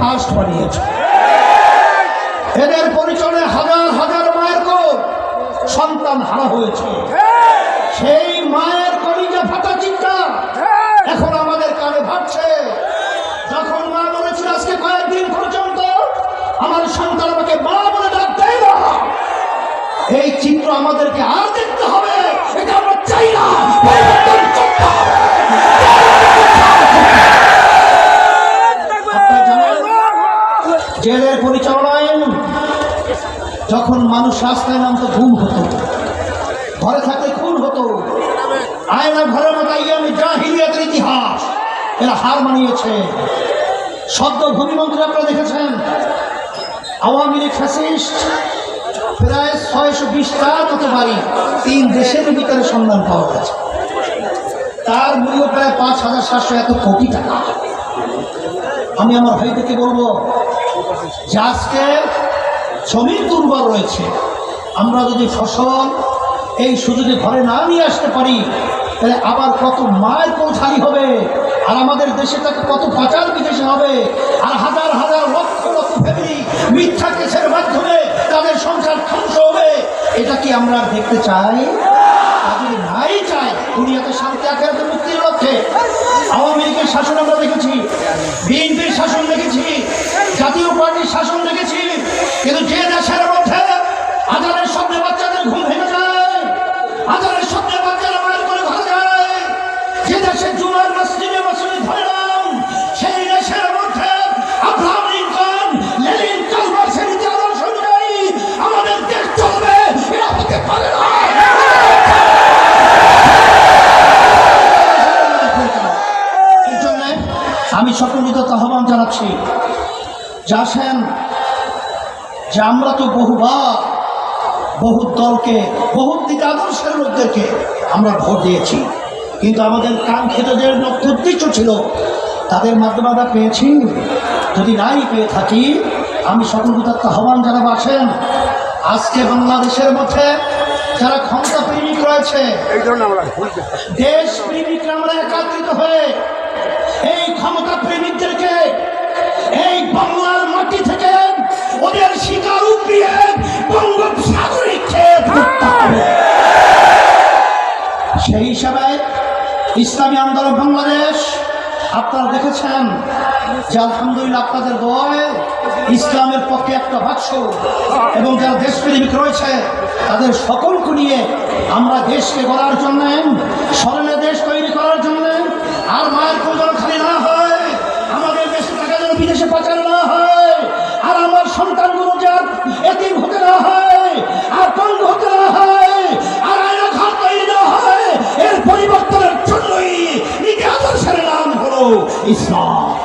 First বানিয়েছে। এদের পরিচয়ে হাজার হাজার মায়ের সন্তান হারা হয়েছে। সেই মায়ের কলিজা ফাটা চিৎকার এখন আমাদের কানে ভাবছে যখন মা বলেছিল, আজকে কয়েকদিন পর্যন্ত আমার সন্তান আমাকে মা বলে ডাক দেয় না। এই চিত্র আমাদেরকে আর দেখতে হবে, এটা জেলের পরিচালনায় যখন মানুষ রাস্তায় নামতো, ঘুম হতো। ঘরে থাকলে খুন হতো। আয়না ঘরের মতো আমি জাহিলিয়াতের ইতিহাস। এরা হার মানিয়েছে। সদ্য ভূমিমন্ত্রী আপনারা দেখেছেন? আওয়ামী লীগ ফ্যাসিস্ট, প্রায় ছয়শো বিশটা কত বাড়ি তিন দেশের ভিতরে সন্ধান পাওয়া গেছে। তার মূল্য প্রায় পাঁচ হাজার সাতশো এত কোটি টাকা। আমি আমার ভাইদেরকে বলব যে আজকে জমির দুর্বল রয়েছে, আমরা যদি ফসল এই সুযোগে ঘরে না নিয়ে আসতে পারি, তাহলে আবার কত মায়ের পৌঁছারি হবে, আর আমাদের দেশে তাকে কত পাচার বিদেশে হবে, আর হাজার হাজার লক্ষ লক্ষ ফ্যামিলি মিথ্যা কেসের মাধ্যমে তাদের সংসার ধ্বংস হবে। এটা কি আমরা দেখতে চাই? নাই চাই। দুনিয়াতে শান্তি আখেরাতে মুক্তির লক্ষ্যে। আওয়ামী লীগের শাসন আমরা দেখেছি, বিএনপির শাসন দেখেছি জাতীয় পার্টির শাসন দেখেছি কিন্তু যে দেশের মধ্যে আজানের স্বপ্নে বাচ্চাদের ঘুম ভেঙে যায়, আজানের স্বপ্নে বাচ্চারা মায়ের করে ঘরে যায়, যে দেশে জুমার মসজিদে মসজিদে ধরে সেই দেশের মধ্যে আব্রাহাম লিঙ্কন আমি সকলিত আহ্বান জানাচ্ছি, যে আসেন যে আমরা তো বহুবার বহু দলকে বহু দিকে আদর্শের লোকদেরকে আমরা ভোট দিয়েছি। কিন্তু আমাদের কাঙ্ক্ষিত যে লক্ষ্য উদ্দেশ্য ছিল তাদের মাধ্যমে আমরা পেয়েছি। যদি নাই পেয়ে থাকি আমি সকল বিতর্ক আহ্বান জানাব আসেন। আজকে বাংলাদেশের মধ্যে যারা ক্ষমতা প্রেমিক রয়েছে দেশ প্রেমিকরা আমরা একাত্রিত হয়ে এই ক্ষমতা প্রেমিকদেরকে সেই হিসাবে ইসলামী আন্দোলন বাংলাদেশ, আপনারা দেখেছেন যে আলহামদুলিল্লাহ আপনাদের দোয়ায় ইসলামের পক্ষে একটা ভাষ্য এবং যারা দেশপ্রেমিক রয়েছে, তাদের সকলকে নিয়ে আমরা দেশকে গড়ার জন্য স্মরণে দেশ তৈরি করার জন্য আর মায়ের está.